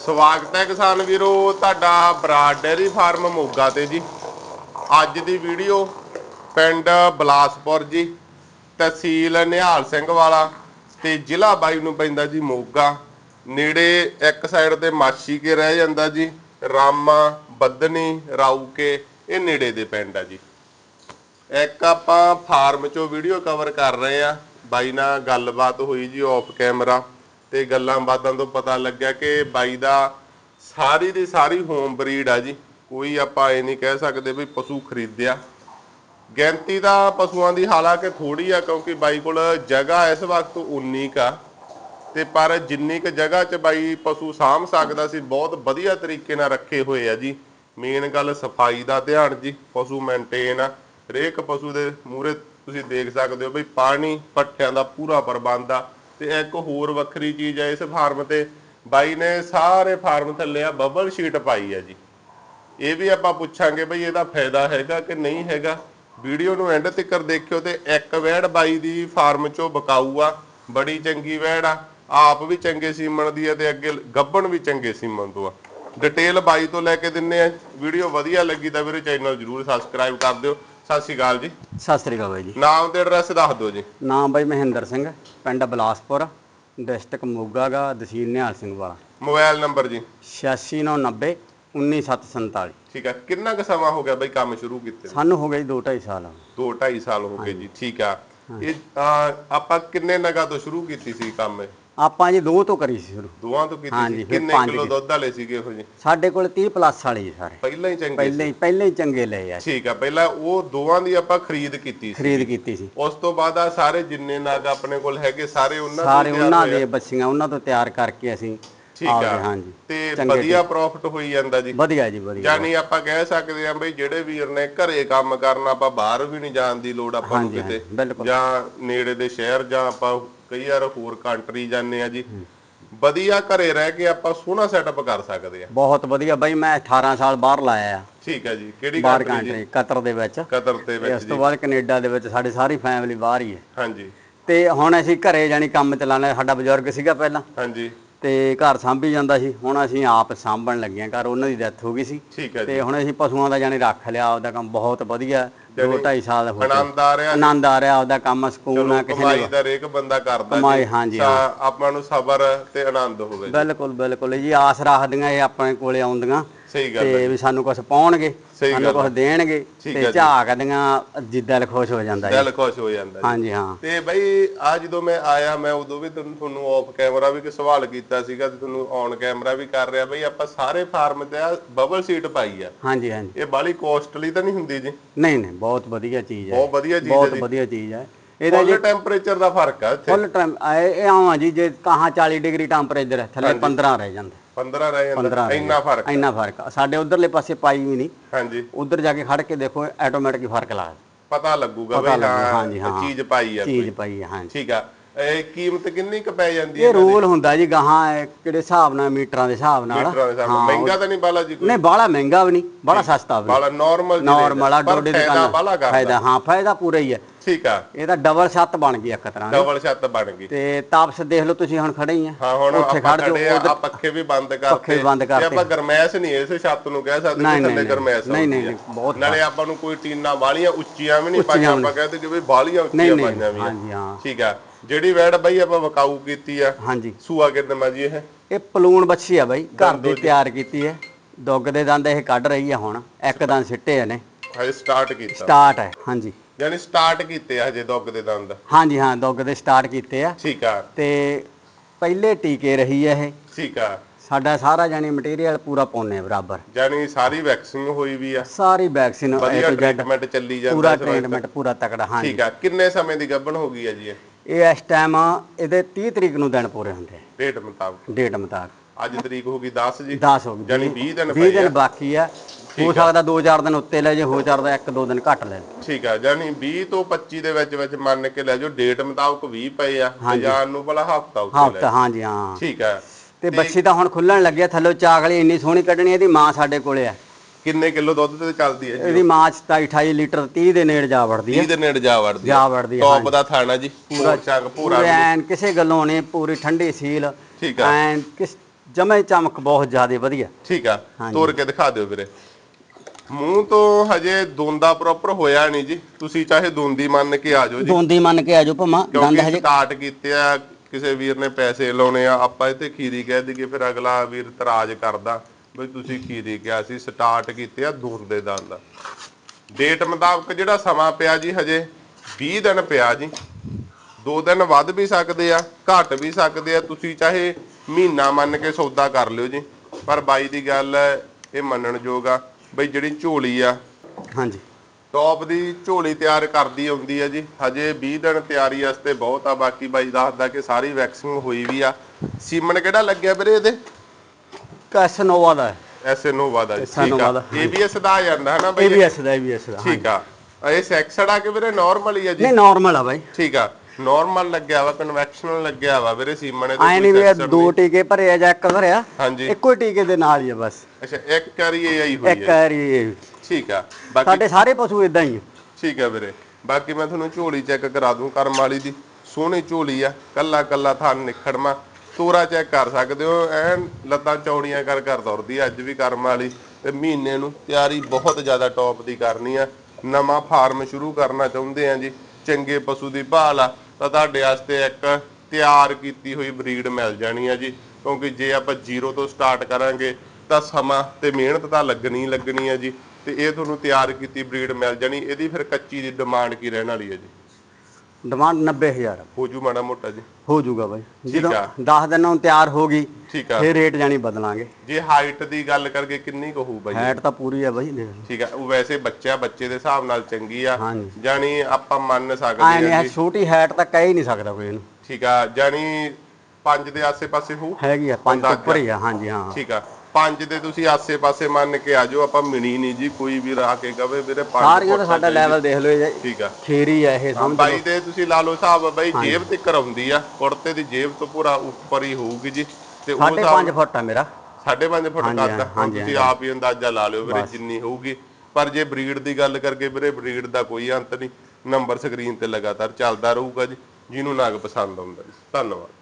ਸਵਾਗਤ ਹੈ ਕਿਸਾਨ ਵੀਰੋ, ਤੁਹਾਡਾ ਬਰਾਡ ਡੇਅਰੀ ਫਾਰਮ ਮੋਗਾ ਤੇ ਜੀ। ਅੱਜ ਦੀ ਵੀਡੀਓ ਪਿੰਡ ਬਲਾਸਪੁਰ ਜੀ, ਤਹਿਸੀਲ ਨਿਹਾਲ ਸਿੰਘ ਵਾਲਾ ਤੇ ਜ਼ਿਲ੍ਹਾ ਬਾਈ ਨੂੰ ਪੈਂਦਾ ਜੀ ਮੋਗਾ। ਨੇੜੇ ਇੱਕ ਸਾਈਡ ਤੇ ਮਾਛੀ ਕੇ ਰਹਿ ਜਾਂਦਾ ਜੀ, ਰਾਮਾ ਬੱਦਨੀ ਰਾਊਕੇ, ਇਹ ਨੇੜੇ ਦੇ ਪਿੰਡ ਆ ਜੀ। ਇੱਕ ਆਪਾਂ ਫਾਰਮ ਚੋਂ ਵੀਡੀਓ ਕਵਰ ਕਰ ਰਹੇ ਆ। ਬਾਈ ਨਾਲ ਗੱਲਬਾਤ ਹੋਈ ਜੀ ਆਫ ਕੈਮਰਾ ਤੇ ਗੱਲਾਂ ਬਾਤਾਂ ਤੋਂ ਪਤਾ ਲੱਗਿਆ ਕਿ ਬਾਈ ਦਾ ਸਾਰੀ ਦੀ ਸਾਰੀ ਹੋਮ ਬਰੀਡ ਆ ਜੀ। ਕੋਈ ਆਪਾਂ ਇਹ ਨਹੀਂ ਕਹਿ ਸਕਦੇ ਵੀ ਪਸ਼ੂ ਖਰੀਦਿਆ। ਗਿਣਤੀ ਤਾਂ ਪਸ਼ੂਆਂ ਦੀ ਹਾਲਾਂਕਿ ਥੋੜੀ ਆ, ਕਿਉਂਕਿ ਬਾਈ ਕੋਲ ਜਗ੍ਹਾ ਇਸ ਵਕਤ 19 ਕਾ ਤੇ ਪਰ ਜਿੰਨੀ ਕੁ ਜਗ੍ਹਾ 'ਚ ਬਾਈ ਪਸ਼ੂ ਸਾਂਭ ਸਕਦਾ ਸੀ, ਬਹੁਤ ਵਧੀਆ ਤਰੀਕੇ ਨਾਲ ਰੱਖੇ ਹੋਏ ਆ ਜੀ। ਮੇਨ ਗੱਲ ਸਫ਼ਾਈ ਦਾ ਧਿਆਨ ਜੀ, ਪਸ਼ੂ ਮੇਨਟੇਨ ਆ। ਹਰੇਕ ਪਸ਼ੂ ਦੇ ਮੂਰੇ ਤੁਸੀਂ ਦੇਖ ਸਕਦੇ ਹੋ ਬਈ ਪਾਣੀ, ਪੱਠਿਆਂ ਦਾ ਪੂਰਾ ਪ੍ਰਬੰਧ ਆ। ਤੇ ਇੱਕ ਹੋਰ ਵੱਖਰੀ ਚੀਜ਼ ਹੈ, ਇਸ ਫਾਰਮ ਤੇ ਬਾਈ ਨੇ ਸਾਰੇ ਫਾਰਮ ਥੱਲੇ ਆ, ਬਬਲ ਸ਼ੀਟ ਪਾਈ ਹੈ ਜੀ। ਇਹ ਵੀ ਆਪਾਂ ਪੁੱਛਾਂਗੇ ਬਈ ਇਹਦਾ ਫਾਇਦਾ ਹੈਗਾ ਕਿ ਨਹੀਂ ਹੈਗਾ। ਵੀਡੀਓ ਨੂੰ ਐਂਡ ਤੱਕ ਦੇਖਿਓ ਤੇ ਇੱਕ ਵੈੜ ਬਾਈ ਦੀ ਫਾਰਮ ਚੋਂ ਬਕਾਊ ਆ, ਬੜੀ ਚੰਗੀ ਵੈੜ ਆ। ਆਪ ਵੀ ਚੰਗੇ ਸੀਮਣ ਦੀ ਆ ਤੇ ਅੱਗੇ ਗੱਬਣ ਵੀ ਚੰਗੇ ਸੀਮਣ ਤੋਂ ਆ। ਡਿਟੇਲ ਬਾਈ ਤੋਂ ਲੈ ਕੇ ਦਿੰਨੇ ਆ। ਵੀਡੀਓ ਵਧੀਆ ਲੱਗੀ ਤਾਂ ਵੀਰੇ ਚੈਨਲ ਜਰੂਰ ਸਬਸਕ੍ਰਾਈਬ ਕਰ ਦਿਓ। ਸਤਿ ਸ਼੍ਰੀ ਅਕਾਲ ਜੀ। ਸਤਿ ਸ੍ਰੀ ਅਕਾਲ ਬਾਈ ਜੀ। ਨਾਮ ਤੇ ਐਡਰੈਸ ਦੱਸ ਦਿਓ ਜੀ। ਨਾਮ ਬਾਈ ਮਹਿੰਦਰ ਸਿੰਘ ਪਿੰਡ ਬਲਾਸਪੁਰ ਡਿਸਟ੍ਰਿਕਟ ਮੋਗਾ ਗਾ ਤਹਿਸੀਲ ਨਿਹਾਲ ਸਿੰਘ ਵਾਲਾ। ਮੋਬਾਈਲ ਨੰਬਰ ਜੀ। 8690 19747 ਠੀਕ ਆ ਕਿੰਨਾ ਕੁ ਸਮਾਂ ਹੋ ਗਿਆ ਬਈ ਕੰਮ ਸ਼ੁਰੂ ਕੀਤੇ ਨੂੰ? ਸਾਨੂੰ ਹੋ ਗਏ 2 2.5 ਸਾਲ। 2 2.5 ਸਾਲ ਹੋ ਗਏ ਜੀ। ਠੀਕ ਆ। ਇਹ ਆ, ਆਪਾਂ ਕਿੰਨੇ ਨਗਾ ਤੋਂ ਸ਼ੁਰੂ ਕੀਤੀ ਸੀ ਕੰਮ ਇਹ? ਆਪਾਂ ਜੀ ਦੋ ਤੋਂ ਕਰੀ ਸੀ ਸ਼ੁਰੂ। ਦੋਵਾਂ ਤੋਂ ਕੀਤੀ ਹਾਂਜੀ, ਸੀ ਫਿਰ ਕਿੰਨੇ ਪੰਜ ਕਿਲੋ। ਦੁੱਧ ਵਾਲੇ ਸੀਗੇ ਉਹ ਜੀ ਸਾਡੇ ਕੋਲ 30 ਪਲੱਸ ਵਾਲੇ ਜੀ ਸਾਰੇ। ਪਹਿਲਾਂ ਹੀ ਚੰਗੇ ਪਹਿਲੇ ਹੀ ਪਹਿਲੇ ਹੀ ਚੰਗੇ ਲਏ ਆ। ਠੀਕ ਆ ਪਹਿਲਾਂ ਉਹ ਦੋਵਾਂ ਦੀ ਆਪਾਂ ਖਰੀਦ ਕੀਤੀ ਸੀ। ਖਰੀਦ ਕੀਤੀ ਸੀ। ਉਸ ਤੋਂ ਬਾਅਦ ਆ ਸਾਰੇ ਜਿੰਨੇ ਨਗ ਆਪਣੇ ਕੋਲ ਹੈਗੇ ਸਾਰੇ ਉਹਨਾਂ ਤੋਂ ਸਾਰੇ ਤਿਆਰ ਉਹਨਾਂ ਹੋਏ ਆ। ਦੇ ਬੱਚੀਆਂ ਉਹਨਾਂ ਤੋਂ ਤਿਆਰ ਕਰਕੇ ਅਸੀਂ ਠੀਕ ਆਪਦੇ, ਆ। ਹਾਂਜੀ। ਤੇ ਚੰਗੇ ਵਧੀਆ ਪ੍ਰੋਫਿਟ ਹੋਈ ਜਾਂਦਾ ਜੀ। ਵਧੀਆ ਜੀ ਵਧੀਆ। ਯਾਨੀ ਆਪਾਂ ਕਹਿ ਸਕਦੇ ਆ ਬਈ ਜਿਹੜੇ ਵੀਰ ਨੇ ਘਰੇ ਕੰਮ ਕਰਨਾ ਆਪਾਂ ਬਾਹਰ ਵੀ ਨਹੀਂ ਜਾਣ ਦੀ ਲੋੜ ਆਪਾਂ ਨੂੰ ਹਾਂਜੀ, ਕਿਤੇ। ਬਿਲਕੁਲ। ਜਾਂ ਨੇੜੇ ਦੇ ਸ਼ਹਿਰ ਜਾਂ ਆਪਾਂ ਕਈ ਵਾਰ ਹੋਰ ਕੰਟਰੀ ਜਾਂਦੇ ਆ ਜੀ। ਵਧੀਆ ਘਰੇ ਰਹਿ ਕੇ ਆਪਾਂ ਸੋਹਣਾ ਸੈਟਅਪ ਕਰ ਸਕਦੇ ਆ ਬਹੁਤ ਵਧੀਆ। ਬਾਈ ਮੈਂ 18 ਸਾਲ ਬਾਹਰ ਲਾਇਆ। ਆ ਠੀਕ ਹੈ ਜੀ। ਕਿਹੜੀ ਬਾਹਰ ਕੰਟਰੀ ਜੀ? ਕੰਟਰੀ ਕਤਰ ਦੇ ਵਿੱਚ। ਕਤਰ ਦੇ ਤੇ ਵਿੱਚ ਜੀ ਤੋਂ ਬਾਅਦ ਕੈਨੇਡਾ ਦੇ ਵਿੱਚ ਸਾਡੀ ਸਾਰੀ ਫੈਮਿਲੀ ਬਾਹਰ ਹੀ ਹੈ। ਹਾਂਜੀ। ਤੇ ਹੁਣ ਅਸੀਂ ਘਰੇ ਜਾਣੀ ਕੰਮ ਚਲਾਣਾ ਸਾਡਾ ਬਜ਼ੁਰਗ ਸੀਗਾ ਪਹਿਲਾਂ। ਹਾਂਜੀ। ਤੇ ਘਰ ਸਾਂਭੀ ਜਾਂਦਾ ਸੀ। ਹੁਣ ਅਸੀਂ ਆਪ ਸਾਂਭਣ ਲੱਗੇ ਹਾਂ ਘਰ ਉਹਨਾਂ ਦੀ ਡੈਥ ਹੋ ਗਈ ਸੀ। ਠੀਕ ਹੈ ਜੀ। ਤੇ ਹੁਣ ਅਸੀਂ ਪਸ਼ੂਆਂ ਦਾ ਜਾਣੀ ਰੱਖ ਲਿਆ ਆਪਦਾ ਕੰਮ ਬਹੁਤ ਵਧੀਆ ਦੋ ਢਾਈ ਸਾਲ ਹੋ ਗਏ। ਆਨੰਦ ਆ ਰਿਹਾ। ਆਨੰਦ ਆ ਰਿਹਾ ਆਪਦਾ ਕੰਮ ਸਕੂਨ ਆ ਚਲੋ ਕਿਸੇ ਕਮਾਈ ਨੇ ਦਾ ਰੇਕ ਬੰਦਾ ਕਰਦਾ ਕਮਾਈ, ਜੀ ਹਾਂਜੀ, ਤਾਂ ਆਪਾਂ ਨੂੰ ਸਬਰ ਤੇ ਆਨੰਦ ਹੋਵੇ। ਬਿਲਕੁਲ ਬਿਲਕੁਲ। ਜੀ ਆਸ ਰੱਖਦੀਆਂ ਇਹ ਆਪਣੇ ਕੋਲੇ ਆਉਂਦੀਆਂ। ਸਹੀ ਗੱਲ ਹੈ। ਤੇ ਵੀ ਸਾਨੂੰ ਕੁਝ ਪਾਉਣਗੇ ਸਾਨੂੰ ਕੁਝ ਦੇਣਗੇ ਤੇ ਜੀ। ਝਾਕਦੀਆਂ ਜਿੱਦਲ ਖੁਸ਼ ਹੋ ਜਾਂਦਾ ਜੀ। ਦਿਲ ਖੁਸ਼ ਹੋ ਜਾਂਦਾ ਜੀ। ਹਾਂਜੀ ਹਾਂ। ਤੇ ਬਈ ਆ ਜਦੋਂ ਮੈਂ ਆਇਆ ਮੈਂ ਉਦੋਂ ਵੀ ਤੁਹਾਨੂੰ ਆਫ ਕੈਮਰਾ ਵੀ ਇੱਕ ਸਵਾਲ ਕੀਤਾ ਸੀਗਾ ਤੇ ਤੁਹਾਨੂੰ ਔਨ ਕੈਮਰਾ ਵੀ ਕਰ ਰਿਹਾ। ਬਈ ਆਪਾਂ ਸਾਰੇ ਫਾਰਮ ਤੇ ਬਬਲ ਸੀਟ ਪਾਈ ਆ। ਹਾਂਜੀ ਹਾਂਜੀ। ਇਹ ਬਾਲੀ ਕੋਸਟਲੀ ਤਾਂ ਨਹੀਂ ਹੁੰਦੀ ਜੀ? ਨਹੀਂ ਨਹੀਂ ਬਹੁਤ ਵਧੀਆ ਚੀਜ਼ ਹੈ। ਬਹੁਤ ਵਧੀਆ ਚੀਜ਼ ਹੈ ਬਹੁਤ ਜੀ। ਵਧੀਆ ਚੀਜ਼ ਹੈ। ਇਹਦਾ ਫੁੱਲ ਟੈਂਪਰੇਚਰ ਦਾ ਫ਼ਰਕ ਆ ਇੱਥੇ। ਫੁੱਲ ਟਾਈਮ ਇਹ ਆਵਾਂ ਜੀ ਜੇ ਕਹਾਂ 40 ਡਿਗਰੀ ਟੈਂਪਰੇਚਰ ਹੈ ਥੱਲੇ 15 ਰਹਿ ਜਾਂਦਾ। 15 ਰਹਿ 15 ਜਾਂਦਾ ਰਹਿ ਇੰਨਾ ਫ਼ਰਕ ਇੰਨਾ ਫ਼ਰਕ ਆ। ਸਾਡੇ ਉਧਰਲੇ ਪਾਸੇ ਪਾਈ ਵੀ ਨਹੀਂ। ਹਾਂਜੀ। ਉਧਰ ਜਾ ਕੇ ਖੜ ਕੇ ਦੇਖੋ ਆਟੋਮੈਟਿਕ ਫ਼ਰਕ ਲੱਗਦਾ ਪਤਾ ਲੱਗੂਗਾ ਪਤਾ ਬਈ ਲੱਗੂ, ਹਾਂ ਹਾਂਜੀ, ਹਾਂ। ਚੀਜ਼ ਪਾਈ ਆ ਚੀਜ਼ ਪਾਈ ਹੈ ਹਾਂਜੀ। ਠੀਕ ਆ। ਇਹ ਕੀਮਤ ਕਿੰਨੀ ਕੁ ਪੈ ਜਾਂਦੀ ਹੈ ਇਹ ਰੂਲ ਹੁੰਦਾ ਜੀ ਗਾਹਾਂ ਇਹ ਕਿਹੜੇ ਹਿਸਾਬ ਨਾਲ ਮੀਟਰਾਂ ਦੇ ਹਿਸਾਬ ਨਾਲ। ਮੀਟਰਾਂ ਦੇ ਹਿਸਾਬ ਨਾਲ। ਮਹਿੰਗਾ ਤਾਂ ਨਹੀਂ ਬਾਲਾ ਜੀ ਕੋਈ? ਨਹੀਂ ਬਾਹਲਾ ਮਹਿੰਗਾ ਵੀ ਨਹੀਂ ਬਾਹਲਾ ਸਸਤਾ ਵੀ ਬਾਲਾ ਨਾਰਮਲ ਨਾਰਮਲ ਆ ਡੋਡੇ ਫਾਇਦਾ ਦੁਕਾਨ। ਬਾਲਾ ਕਰਦਾ। ਫਾਇਦਾ ਹਾਂ ਫਾਇਦਾ ਪੂਰਾ ਹੀ ਹੈ। ਠੀਕ ਆ। ਇਹ ਤਾਂ ਡਬਲ ਛੱਤ ਬਣ ਗਈ ਇੱਕ ਤਰ੍ਹਾਂ ਦੀ ਡਬਲ ਛੱਤ ਬਣ ਗਈ। ਤੇ ਤਾਪਸ ਦੇਖ ਲਓ ਤੁਸੀਂ ਹੁਣ ਖੜੇ ਹੀ ਆ। ਹਾਂ ਹੁਣ ਉੱਥੇ ਖੜ ਜਾਓ, ਆ ਪੱਖੇ ਵੀ ਬੰਦ ਕਰਤੇ। ਪੱਖੇ ਬੰਦ ਕਰਤੇ। ਆਪਾਂ ਗਰਮੈਸ਼ ਨਹੀਂ ਇਸੇ ਛੱਤ ਨੂੰ ਕਹਿ ਸਕਦੇ ਨਹੀਂ, ਕਿ ਥੱਲੇ ਗਰਮੈਸ਼ ਨਹੀਂ, ਨਹੀਂ, ਬਹੁਤ ਨਾਲੇ ਆਪਾਂ ਨੂੰ ਕੋਈ ਟੀਨਾ ਵਾਲੀਆਂ ਉੱਚੀਆਂ ਵੀ ਨਹੀਂ ਪਾਈਆਂ ਆਪਾਂ ਕਹਿੰਦੇ ਕਿ ਵੀ ਉੱਚੀਆਂ ਪਾਈਆਂ ਵੀ। ਹਾਂਜੀ ਹਾਂ। ਠੀਕ ਆ। ਜਿਹੜੀ ਵੈੜ ਬਈ ਆਪਾਂ ਵਕਾਊ ਕੀਤੀ ਆ ਹਾਂਜੀ। ਸੂਆ ਕਿੰਨੇ ਮਾ ਜੀ ਇਹ? ਇਹ ਪਲੂਣ ਬੱਚੀ ਆ ਬਾਈ ਘਰ ਦੀ ਤਿਆਰ ਕੀਤੀ ਹੈ। ਦੁੱਗ ਦੇ ਦੰਦ ਇਹ ਕੱਢ ਰਹੀ ਆ ਹੁਣ ਇੱਕ ਦੰਦ ਸਿੱਟੇ ਨੇ ਹਜੇ ਸਟਾਰਟ ਕੀਤਾ। ਸਟਾਰਟ ਹੈ ਹਾਂਜੀ। ਯਾਨੀ ਸਟਾਰਟ ਕੀਤੇ ਆ ਹਜੇ ਦੁੱਗ ਦੇ ਦੰਦ। ਹਾਂਜੀ ਹਾਂ ਦੁੱਗ ਦੇ ਸਟਾਰਟ ਕੀਤੇ ਆ। ਠੀਕ ਆ। ਤੇ ਪਹਿਲੇ ਟੀਕੇ ਰਹੀ ਹੈ ਇਹ। ਠੀਕ ਆ। ਸਾਡਾ ਸਾਰਾ ਜਾਨੀ ਮਟੀਰੀਅਲ ਪੂਰਾ ਪਾਉਨੇ ਬਰਾਬਰ। ਯਾਨੀ ਸਾਰੀ ਵੈਕਸਿੰਗ ਹੋਈ ਵੀ ਆ। ਸਾਰੀ ਵੈਕਸੀਨ A ਵਧੀਆ ਟ੍ਰੀਟਮੈਂਟ ਚੱਲੀ ਜਾਂਦਾ ਪੂਰਾ। ਟ੍ਰੀਟਮੈਂਟ ਪੂਰਾ ਤਕੜਾ ਹਾਂਜੀ। ਠੀਕ ਆ। ਕਿੰਨੇ ਸਮੇਂ ਦੀ ਗੱਭਣ ਹੋ ਗਈ ਆ ਜੀ ਇਹ? ਇਸ ਟਾਈਮ ਇਹਦੇ 30 ਤਰੀਕ ਨੂੰ ਦਿਨ ਪੂਰੇ ਹੁੰਦੇ ਆ। ਡੇਟ ਮੁਤਾਬਕ। ਡੇਟ ਮੁਤਾਬਕ। ਅੱਜ ਤਰੀਕ ਹੋ ਗਈ 10 ਜੀ। 10 ਹੋ ਗਈ। ਯਾਨੀ 20 ਦਿਨ 20 ਪਏ ਦਿਨ ਆ। ਬਾਕੀ ਆ। ਹੋ ਸਕਦਾ 2-4 ਦਿਨ ਉੱਤੇ ਲੈ ਜੇ ਹੋ ਸਕਦਾ 1-2 ਦਿਨ ਘੱਟ ਲੈ। ਠੀਕ ਆ ਯਾਨੀ 20 ਤੋਂ 25 ਦੇ ਵਿੱਚ ਵਿੱਚ ਮੰਨ ਕੇ ਲੈ ਜਾਓ ਡੇਟ ਮੁਤਾਬਕ 20 ਪਏ ਆ ਬਾਜ਼ਾਰ ਨੂੰ ਭਲਾ ਹਫਤਾ ਉੱਤੇ ਲੈ ਹਫ਼ਤਾ ਹਾਂਜੀ ਹਾਂ। ਠੀਕ ਆ। ਤੇ ਬੱਚੀ ਤਾਂ ਹੁਣ ਖੁੱਲਣ ਲੱਗਿਆ ਥੱਲੇ ਚਾਗਲੀ ਇੰਨੀ ਸੋਹਣੀ ਕੱਢਣੀ ਇਹਦੀ ਮਾਂ ਸਾਡੇ ਕੋਲੇ ਆ। ਕਿੰਨੇ ਕਿਲੋ ਦੁੱਧ ਤੇ ਚੱਲਦੀ ਹੈ ਜੀ ਇਹਦੀ ਮਾਂ 27 28 ਲੀਟਰ 30 ਦੇ ਨੇੜ ਜਾ ਵੜਦੀ ਹੈ 30 ਦੇ ਨੇੜੇ ਜਾ ਵੜਦੀ ਜਾ ਵੜਦੀ ਹੈ ਟੌਪ ਦਾ ਥਾਣਾ ਜੀ ਪੂਰਾ ਚੰਗ ਪੂਰਾ ਐਨ ਕਿਸੇ ਗੱਲੋਂ ਨਹੀਂ ਪੂਰੀ ਠੰਡੀ ਸੀਲ। ਠੀਕ ਆ। ਐਨ ਕਿਸ ਜਮੇ ਚਮਕ ਬਹੁਤ ਜ਼ਿਆਦਾ ਵਧੀਆ। ਠੀਕ ਆ। ਤੋੜ ਕੇ ਦਿਖਾ ਦਿਓ ਵੀਰੇ। ਮੂੰਹ ਤੋਂ ਹਜੇ ਦੋਂਦਾ ਪ੍ਰੋਪਰ ਹੋਇਆ ਨਹੀਂ ਜੀ। ਤੁਸੀਂ ਚਾਹੇ ਦੋਂਦੀ ਮੰਨ ਕੇ ਆ ਜਾਓ ਜੀ। ਦੋਂਦੀ ਮੰਨ ਕੇ ਆਜੋ ਭਮਾ ਦੰਦ ਹਜੇ ਸਟਾਰਟ ਕੀਤੇ ਆ ਕਿਸੇ ਵੀਰ ਨੇ ਪੈਸੇ ਲਾਉਣੇ ਆ ਆਪਾਂ ਇੱਥੇ ਖੀਰੀ ਕਹਿ ਦਈਏ ਫਿਰ ਅਗਲਾ ਵੀਰ ਇਤਰਾਜ਼ ਕਰਦਾ ਬਈ ਤੁਸੀਂ ਖੀਰੀ ਕਿਹਾ ਸੀ ਸਟਾਰਟ ਕੀਤੇ ਆ ਦੂਰ ਦੇ ਦੰਦ। ਡੇਟ ਮੁਤਾਬਕ ਜਿਹੜਾ ਸਮਾਂ ਪਿਆ ਜੀ ਹਜੇ 20 ਦਿਨ ਪਿਆ ਜੀ। ਦੋ ਦਿਨ ਵੱਧ ਵੀ ਸਕਦੇ ਆ ਘਟ ਵੀ ਸਕਦੇ ਆ। ਤੁਸੀਂ ਚਾਹੇ ਮਹੀਨਾ ਮੰਨ ਕੇ ਸੌਦਾ ਕਰ ਲਿਓ ਜੀ। ਪਰ ਬਾਈ ਦੀ ਗੱਲ ਇਹ ਮੰਨਣ ਯੋਗ ਆ। ਬਈ ਜਿਹੜੀ ਝੋਲੀ ਆ ਹਾਂਜੀ। ਟੌਪ ਦੀ ਝੋਲੀ ਤਿਆਰ ਕਰਦੀ ਹੁੰਦੀ ਹੈ ਜੀ। ਹਜੇ 20 ਦਿਨ ਤਿਆਰੀ ਵਾਸਤੇ ਬਹੁਤ ਆ ਬਾਕੀ ਬਾਈ ਦੱਸਦਾ ਕਿ ਸਾਰੀ ਵੈਕਸਿੰਗ ਹੋਈ ਵੀ ਆ। ਸੀਮਨ ਕਿਹੜਾ ਲੱਗਿਆ ਵੀਰੇ ਇਹਦੇ? ਕੈਸਨੋਵਾ ਦਾ। ਐਸਐਨਓਵਾ ਦਾ ਜੀ ਠੀਕ ਆ। ਆ ਦਾ, ਏਬੀਐਸ ਦਾ ਆ ਜਾਂਦਾ ਹੈ ਨਾ ਬਈ ਏਬੀਐਸ ਦਾ ਏਬੀਐਸ ਦਾ ਠੀਕ ਆ। ਇਹ ਸੈਕਸਡ ਆ ਕਿ ਵੀਰੇ ਨਾਰਮਲ ਹੀ ਆ ਜੀ? ਨਹੀਂ ਨਾਰਮਲ ਆ ਬਾਈ। ਠੀਕ ਆ। ਨਾਰਮਲ ਲੱਗਿਆ ਵਾ ਕਨਵੈਕਸ਼ਨਲ ਲੱਗਿਆ ਵਾ ਵੀਰੇ ਸੀਮਨ ਇਹਦੇ ਐ ਨਹੀਂ ਵੀ ਇਹ ਦੋ ਟੀਕੇ ਭਰੇ ਆ ਜਾਂ ਇੱਕ ਭਰਿਆ ਹਾਂਜੀ। ਇੱਕੋ ਹੀ ਟੀਕੇ ਦੇ ਨਾਲ ਹੀ ਆ ਬਸ। ਅੱਛਾ ਇੱਕ ਇਹ ਆਈ ਹੋਈ ਹੈ। ਠੀਕ ਆ ਬਾਕੀ ਸਾਡੇ ਸਾਰੇ ਪਸ਼ੂ ਇਦਾਂ ਹੀ ਆ। ਠੀਕ ਹੈ ਵੀਰੇ ਬਾਕੀ ਮੈਂ ਤੁਹਾਨੂੰ ਝੋਲੀ ਚੈੱਕ ਕਰਾ ਦੂੰ ਕਰਮ ਵਾਲੀ ਦੀ। ਸੋਹਣੀ ਝੋਲੀ ਆ ਕੱਲਾ ਕੱਲਾ ਥਾਨ ਨਿਖੜਮਾ ਤੋਰਾ ਚੈੱਕ ਕਰ ਸਕਦੇ ਹੋ ਐਨ ਲੱਤਾਂ ਚੌੜੀਆਂ ਕਰ ਕਰ ਤੁਰਦੀ ਆ, ਅੱਜ ਵੀ ਕਰਮ ਵਾਲੀ। ਤੇ ਮਹੀਨੇ ਨੂੰ ਤਿਆਰੀ ਬਹੁਤ ਜ਼ਿਆਦਾ ਟੌਪ ਦੀ ਕਰਨੀ ਆ। ਨਵਾਂ ਫਾਰਮ ਸ਼ੁਰੂ ਕਰਨਾ ਚਾਹੁੰਦੇ ਆ ਜੀ। ਚੰਗੇ ਪਸ਼ੂ ਦੀ ਭਾਲ ਆ, ਤਾਂ ਤੁਹਾਡੇ ਵਾਸਤੇ ਇੱਕ ਤਿਆਰ ਕੀਤੀ ਹੋਈ ਬਰੀਡ ਮਿਲ ਜਾਣੀ ਆ ਜੀ। ਕਿਉਂਕਿ ਜੇ ਆਪਾਂ ਜ਼ੀਰੋ ਤੋਂ ਸਟਾਰਟ ਕਰਾਂਗੇ, ਤਾਂ ਸਮਾਂ ਤੇ ਮਿਹਨਤ ਤਾਂ ਲੱਗਣੀ ਲੱਗਣੀ ਆ ਜੀ। ਤੇ ਇਹ ਤੁਹਾਨੂੰ ਤਿਆਰ ਕੀਤੀ ਬਰੀਡ ਮਿਲ ਜਾਣੀ, ਇਹਦੀ ਫਿਰ ਕੱਚੀ ਦੀ ਡਿਮਾਂਡ ਕੀ ਰਹਿਣ ਵਾਲੀ ਹੈ ਜੀ? ਡਿਮਾਂਡ 90000 ਹੋ ਜੂ ਮਾੜਾ ਮੋਟਾ ਜੀ। ਹੋ ਜਾਊਗਾ ਬਾਈ ਜਦੋਂ ਆ। 10 ਦਿਨਾਂ ਨੂੰ ਤਿਆਰ ਹੋ ਗਈ ਠੀਕ ਆ। ਫਿਰ ਰੇਟ ਜਾਨੀ ਬਦਲਾਂਗੇ। ਜੇ ਹਾਈਟ ਦੀ ਗੱਲ ਕਰਕੇ ਕਿੰਨੀ ਕੁ ਹੋਊ ਬਾਈ? ਹਾਈਟ ਤਾਂ ਪੂਰੀ ਆ ਬਾਈ ਦੇਖ ਲਓ। ਠੀਕ ਆ। ਉਹ ਵੈਸੇ ਬੱਚਾ ਬੱਚੇ ਦੇ ਹਿਸਾਬ ਨਾਲ ਚੰਗੀ ਆ। ਹਾਂਜੀ। ਜਾਨੀ ਆਪਾਂ ਮੰਨ ਐ ਸਕਦੇ ਨਹੀਂ ਆ ਹੈ ਜੀ। ਛੋਟੀ ਹਾਈਟ ਤਾਂ ਕਹਿ ਹੀ ਨਹੀਂ ਸਕਦਾ ਕੋਈ ਇਹਨੂੰ। ਠੀਕ ਆ। ਜਾਨੀ ਪੰਜ ਦੇ ਆਸੇ-ਪਾਸੇ ਹੋਊ? ਹੈਗੀ ਆ ਪੰਜ ਤੋਂ। ਉੱਪਰ ਹੀ ਆ। ਹਾਂਜੀ ਹਾਂ। ਠੀਕ ਆ। ਪੰਜ ਦੇ ਤੁਸੀਂ ਆਸੇ-ਪਾਸੇ ਮੰਨ ਕੇ ਆ ਜਾਓ ਆਪਾਂ ਮਿਣੀ ਨਹੀਂ ਜੀ ਕੋਈ ਵੀ ਆ ਕੇ ਕਵੇ ਵੀਰੇ ਪੰਜ ਸਾਰੀਆਂ ਦਾ ਸਾਡਾ। ਲੈਵਲ ਦੇਖ ਲਓ ਜੀ ਠੀਕ ਆ। ਖੇਰੀ ਆ ਇਹ ਸਮਝ ਬਾਈ ਦੇ ਤੁਸੀਂ ਲਾ ਲਓ ਹਿਸਾਬ ਬਾਈ ਜੇਬ ਤੇ ਕਰਾਉਂਦੀ ਆ ਕੁੜਤੇ ਦੀ ਜੇਬ ਤੋਂ ਪੂਰਾ ਉੱਪਰ ਹੀ ਹੋਊਗੀ ਜੀ। ਤੇ ਉਹ ਸਾਢੇ ਹਿਸਾਬ 5 ਫੁੱਟ ਆ ਮੇਰਾ। 5.5 ਫੁੱਟ ਹਾਂਜੀ, ਤੁਸੀਂ। ਆਪ ਹੀ ਅੰਦਾਜ਼ਾ ਲਾ ਲਿਓ ਵੀਰੇ ਜਿੰਨੀ ਹੋਊਗੀ। ਪਰ ਜੇ ਬਰੀਡ ਦੀ ਗੱਲ ਕਰਕੇ ਵੀਰੇ ਬਰੀਡ ਦਾ ਕੋਈ ਅੰਤ ਨਹੀਂ। ਨੰਬਰ ਸਕਰੀਨ ਤੇ ਲਗਾਤਾਰ ਚੱਲਦਾ ਰਹੂਗਾ ਜੀ ਜਿਹਨੂੰ ਨਾਗ ਪਸੰਦ ਆਉਂਦਾ ਜੀ। ਧੰਨਵਾਦ।